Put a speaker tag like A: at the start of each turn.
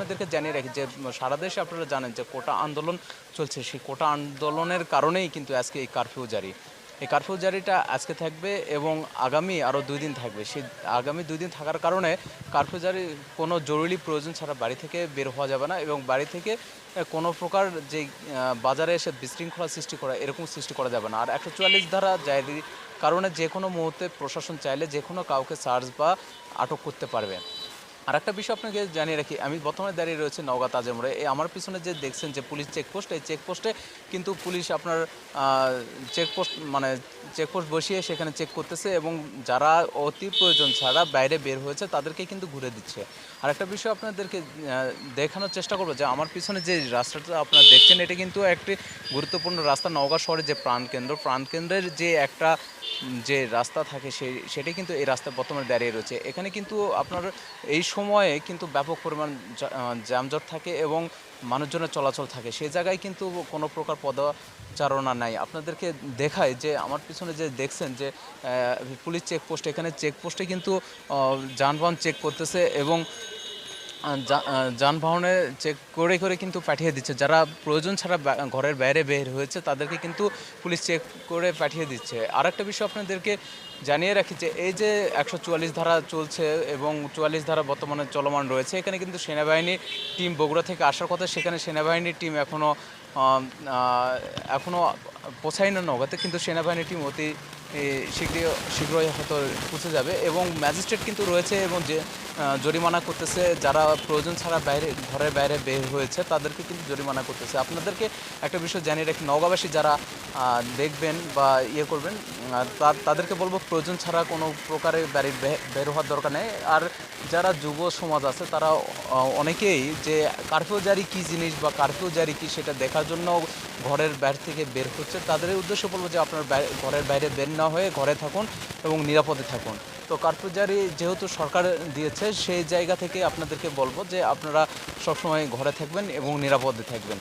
A: আপনাদেরকে জানিয়ে রাখি যে সারা দেশে আপনারা জানেন যে কোটা আন্দোলন চলছে। সেই কোটা আন্দোলনের কারণেই কিন্তু আজকে এই কারফিউ জারি। এই কারফিউ জারিটা আজকে থাকবে এবং আগামী আরও দুই দিন থাকবে। সেই আগামী দুই দিন থাকার কারণে কারফিউ জারি কোনো জরুরি প্রয়োজন ছাড়া বাড়ি থেকে বের হওয়া যাবে না এবং বাড়ি থেকে কোনো প্রকার যে বাজারে এসে বিশৃঙ্খলা সৃষ্টি করা, এরকম সৃষ্টি করা যাবে না। আর একশো চুয়াল্লিশ ধারা জারির কারণে যে কোনো মুহূর্তে প্রশাসন চাইলে যে কোনো কাউকে চার্জ বা আটক করতে পারবে। আর একটা বিষয় আপনাকে জানিয়ে রাখি, আমি বর্তমানে দাঁড়িয়ে রয়েছে নওগাঁ তাজেমরে। এই আমার পিছনে যে দেখছেন যে পুলিশ চেকপোস্ট এই চেকপোস্টে কিন্তু পুলিশ আপনার চেকপোস্ট মানে চেকপোস্ট বসিয়ে সেখানে চেক করতেছে এবং যারা অতি প্রয়োজন ছাড়া বাইরে বের হয়েছে তাদেরকে কিন্তু ঘুরে দিচ্ছে। আর একটা বিষয় আপনাদেরকে দেখানোর চেষ্টা করব যে আমার পিছনে যে রাস্তাটা আপনারা দেখছেন, এটা কিন্তু একটি গুরুত্বপূর্ণ রাস্তা। নওগাঁ শহরের যে প্রাণকেন্দ্র, প্রাণকেন্দ্রের যে একটা যে রাস্তা থাকে সেই সেটাই কিন্তু এই রাস্তা বর্তমানে দাঁড়িয়ে রয়েছে। এখানে কিন্তু আপনার এই সময়ে কিন্তু ব্যাপক পরিমাণ যানজট থাকে এবং মানুষজনের চলাচল থাকে। সেই জায়গায় কিন্তু কোনো প্রকার পদচারণা নাই। আপনাদেরকে দেখায় যে, আমার পিছনে যে দেখছেন যে পুলিশ চেকপোস্ট এখানে চেকপোস্টে কিন্তু যানবাহন চেক করতেছে এবং যানবাহনে চেক করে করে কিন্তু পাঠিয়ে দিচ্ছে। যারা প্রয়োজন ছাড়া ঘরের বাইরে বের হয়েছে, তাদেরকে কিন্তু পুলিশ চেক করে পাঠিয়ে দিচ্ছে। আর একটা বিষয় আপনাদেরকে জানিয়ে রাখি যে, এই যে একশো চুয়াল্লিশ ধারা চলছে এবং চুয়াল্লিশ ধারা বর্তমানে চলমান রয়েছে, এখানে কিন্তু সেনাবাহিনীর টিম বগুড়া থেকে আসার কথা, সেখানে সেনাবাহিনীর টিম এখনও এখনও পৌঁছায় না নগাতে কিন্তু সেনাবাহিনীর টিম অতি শীঘ্রই শীঘ্রই হয়তো পৌঁছে যাবে এবং ম্যাজিস্ট্রেট কিন্তু রয়েছে এবং যে জরিমানা করতেছে, যারা প্রয়োজন ছাড়া বাইরে, ঘরের বাইরে বের হয়েছে, তাদেরকে কিন্তু জরিমানা করতেছে। আপনাদেরকে একটা বিষয় জানিয়ে রাখি, নওগাঁবাসী যারা দেখবেন বা ইয়ে করবেন তাদেরকে বলব প্রয়োজন ছাড়া কোনো প্রকারে বাড়ি বের হওয়ার দরকার নেই। আর যারা যুব সমাজ আছে, তারা অনেকেই যে, কারফিউ জারি কী জিনিস বা কারফিউ জারি কী সেটা দেখার জন্য ঘরের বাইরে থেকে বের হচ্ছে, তাদের উদ্দেশ্য বলব যে, আপনার ঘরের বাইরে বের না হয়ে ঘরে থাকুন এবং নিরাপদে থাকুন। তো কাঠপুজারি যেহেতু সরকার দিয়েছে, সেই জায়গা থেকে আপনাদেরকে বলব যে আপনারা সবসময় ঘরে থাকবেন এবং নিরাপদে থাকবেন।